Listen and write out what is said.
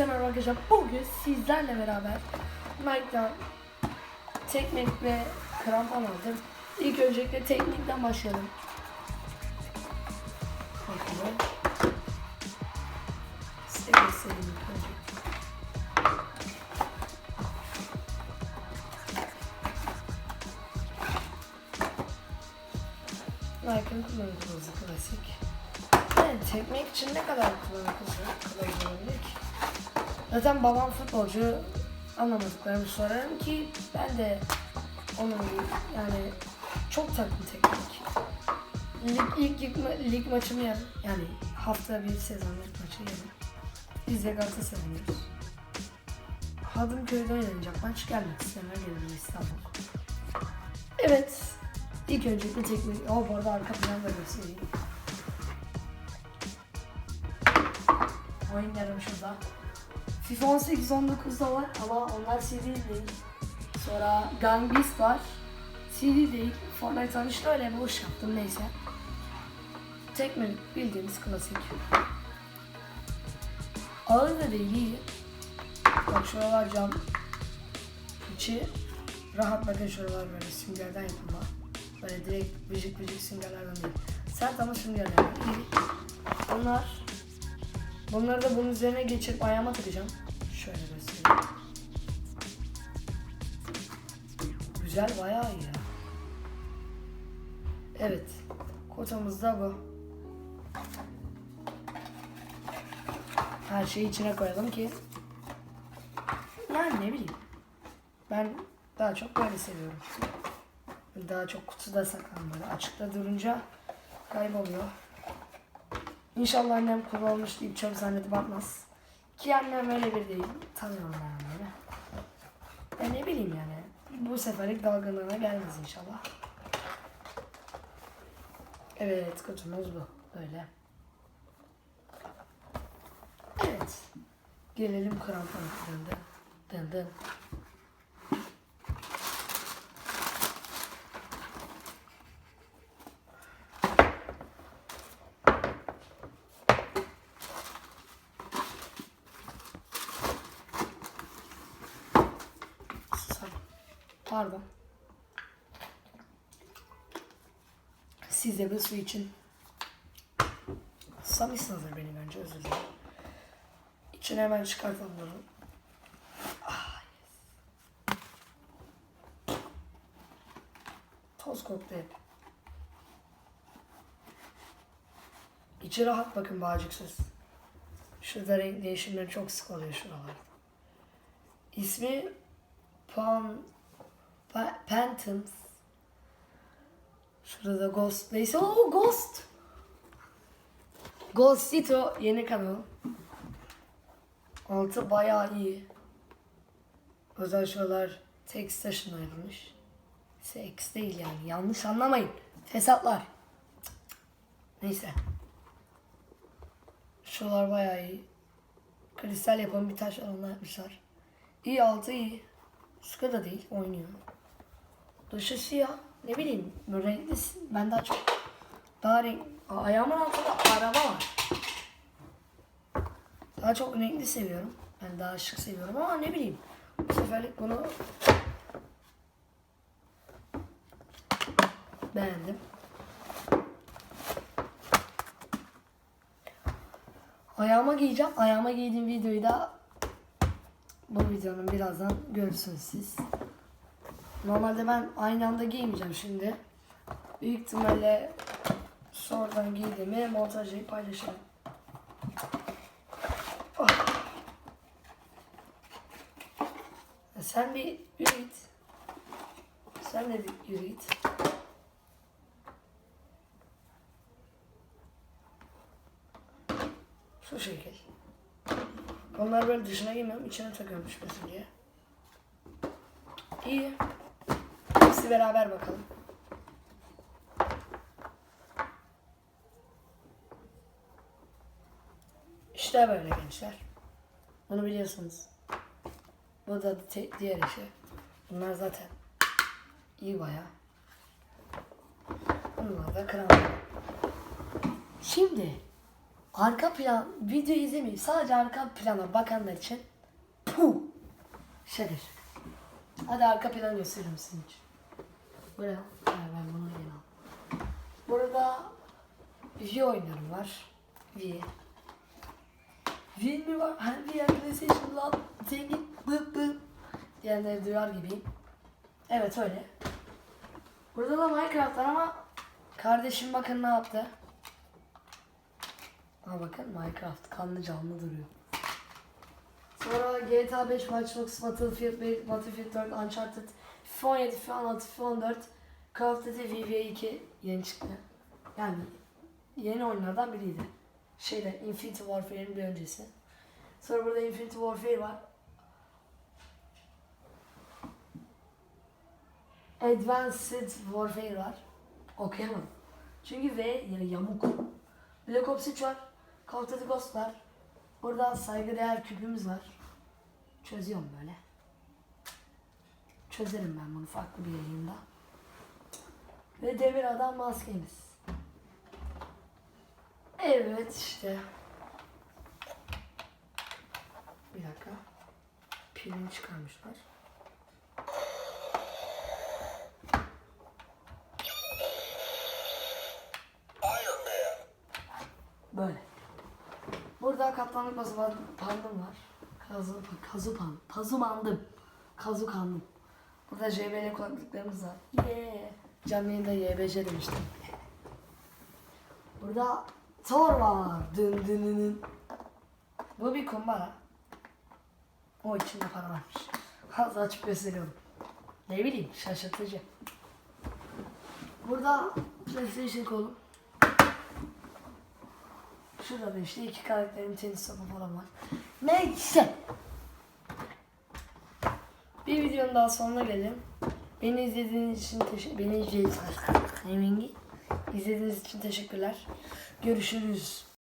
Hepinize merhaba arkadaşlar. Bugün sizlerle beraber Nike'dan teknik ve krampon aldım. İlk öncelikle teknikten başlayalım. Bakalım. Size göstereyim ilk önce. Nike'ın kullanım kılavuzu klasik. Yani tekmek için ne kadar kullanım kılavuzu olabilir ki? Zaten babam futbolcu anlamadıklarımı sorarım ki ben de onun yani çok taktım teknik. Lig, ilk lig, lig maçımı yarın yani hafta bir sezon lig maçı yarın. Biz de Galatasaraylıyız. Hadımköy'de oynanacak maç gelmek isteyenler gelir İstanbul. Evet. İlk öncelikle teknik. O bu arada arka plan da göstereyim. Oyunlarım şurada. FIFA 18 19'da var ama onlar CD değil. Sonra Gang Beast var. CD değil. Fortnite tanıştı öyle boş yaptım neyse. Tekme bildiğimiz klasik. Ağır da değil iyi. Bak şuralar cam. İçi rahat bakın şuralar böyle süngerden yapılma. Böyle direkt vıcık vıcık süngerlerden değil. Sert ama süngerlerden iyi. Onlar Bunları da bunun üzerine geçirip ayağıma takacağım. Şöyle göstereyim. Güzel bayağı iyi. Evet. Kotamız da bu. Her şeyi içine koyalım ki yani ne bileyim. Ben daha çok böyle seviyorum. Daha çok kutuda saklan böyle. Açıkta durunca kayboluyor. İnşallah annem kullanmış deyip çok zannedip atmaz. Ki annem öyle bir değil. Tanıyorum ben annemi. Ya ne bileyim yani. Bu seferlik dalgınlığına gelmez inşallah. Evet kutumuz bu. Böyle. Evet. Gelelim krampon dın dın dın. Susalım. Pardon. Siz de su için susamışsınızdır benim önce özür dilerim. İçine hemen çıkartalım bunu. Ah, yes. Toz koktu hep. İçi rahat bakın bağcıksız. Şurada renk değişimleri çok sık oluyor şuralarda. İsmi Pan pa, Phantoms. Şurada Ghost neyse o Ghost. Ghostito yeni kanal. Altı bayağı iyi. Özel şuralar text taşına ayrılmış. Sex değil yani yanlış anlamayın. Fesatlar. Neyse. Şuralar bayağı iyi. Kristal yapan bir taş alanı yapmışlar. İyi altı iyi. Sıkı da değil oynuyor. Dışı siyah. Ne bileyim böyle renkli. Ben daha çok daha renk. Ayağımın altında araba var. Daha çok renkli seviyorum. Ben daha şık seviyorum ama ne bileyim. Bu seferlik bunu beğendim. Ayağıma giyeceğim. Ayağıma giydiğim videoyu da bu videonun birazdan görürsünüz siz. Normalde ben aynı anda giymeyeceğim şimdi. Büyük ihtimalle sonradan giydiğimi montajlayıp paylaşırım. Ah. Sen bir yürü. Sen de bir yürü git. Şu şekil. Onlar böyle dışına giymem, içine takıyorum düşmesin diye. İyi. Beraber bakalım. İşte böyle gençler. Bunu biliyorsunuz. Bu da diğer işi. Bunlar zaten iyi baya. Bunlar da krampon. Şimdi arka plan video izlemeyip sadece arka plana bakanlar için şaka şaka. Hadi arka plan gösteririm sizin için. Buraya ha, ben bunu yeni aldım. Burada Wii oyunlarım var. Wii. Wii mi var? Ha Wii PlayStation lan. Zengin bıp bıp. Diyenleri duyar gibiyim. Evet öyle. Burada da Minecraft var ama kardeşim bakın ne yaptı. Ha bakın Minecraft kanlı canlı duruyor. Sonra GTA 5, Watch Dogs, Battlefield 1, Battlefield 4, Uncharted, FIFA 17, FIFA 16, FIFA 14, Call of Duty VV2 yeni çıktı. Yani yeni oyunlardan biriydi. Şeyde Infinity Warfare'in bir öncesi. Sonra burada Infinity Warfare var. Advanced Warfare var. Okuyamam. Çünkü V ya- yamuk. Black Ops 3 var. Call of Duty Ghost var. Burada saygıdeğer küpümüz var. Çözüyorum böyle. Çözerim ben bunu farklı bir yayında. Ve demir adam maskemiz. Evet işte. Bir dakika. Pilini çıkarmışlar. Böyle. Burada katlanlık bazı pandım var. Kazı, kazı pan, pazu bandım. Kazu kandım. Burada JBL kulaklıklarımız var. Yeah. Canlı yayında YBC demiştim. Burada Thor var. Dın dın dın dın. Bu bir kumbara. O içinde para varmış. Fazla açıp gösteriyorum. Ne bileyim şaşırtıcı. Burada PlayStation kolu. Şurada da işte iki karakterin tenis topu falan var. Neyse. Bir videonun daha sonuna gelelim. Beni izlediğiniz için teşekkür beni izlediğiniz için teşekkürler. Görüşürüz.